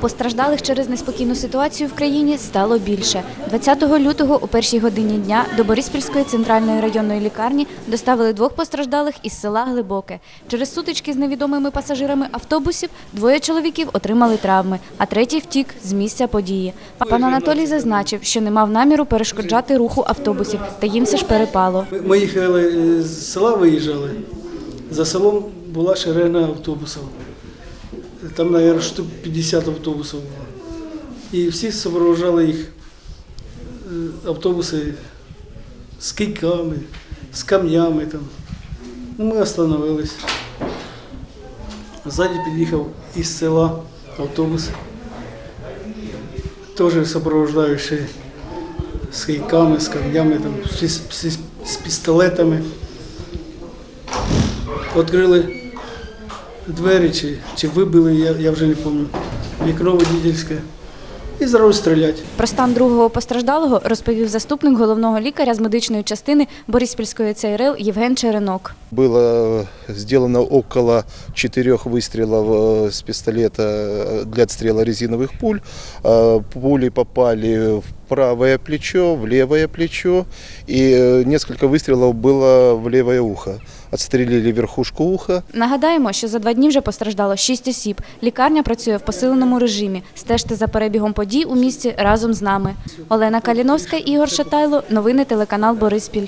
Постраждалих через неспокійну ситуацію в країні стало більше. 20 лютого у першій годині дня до Бориспільської центральної районної лікарні доставили двох постраждалих із села Глибоке. Через сутички з невідомими пасажирами автобусів двоє чоловіків отримали травми, а третій втік з місця події. Пан Анатолій зазначив, що не мав наміру перешкоджати руху автобусів, та їм все ж перепало. Ми- їхали е, з села, виїжджали. За селом була шерена автобусів. Там, мабуть, штук 50 автобусів було. І всі супроводжали їх е, автобуси з кийками, з камнями. Там. Ну, ми остановились. Ззаді під'їхав із села автобус. Теж супроводжаючи з кийками, з камнями, там, з- з- з пістолетами. Відкрили двері чи, чи вибили, я, я вже не пам'ятаю, вікно водительське. І зразу стріляти. Про стан другого постраждалого розповів заступник головного лікаря з медичної частини Бориспільської ЦРЛ Євген Черенок. Было сделано около четырех выстрелов э, с пистолета э, для отстрела резиновых пуль. Э, Пули попали в правое плечо, в левое плечо, и э, несколько выстрелов было в левое ухо. Отстрелили верхушку уха. Нагадаємо, що за два дні вже постраждало шість осіб. Лікарня працює в посиленому режимі. Стежте за перебігом подій у місті разом з нами. Олена Каліновська, Ігор Шатайло. Новини телеканал Бориспіль.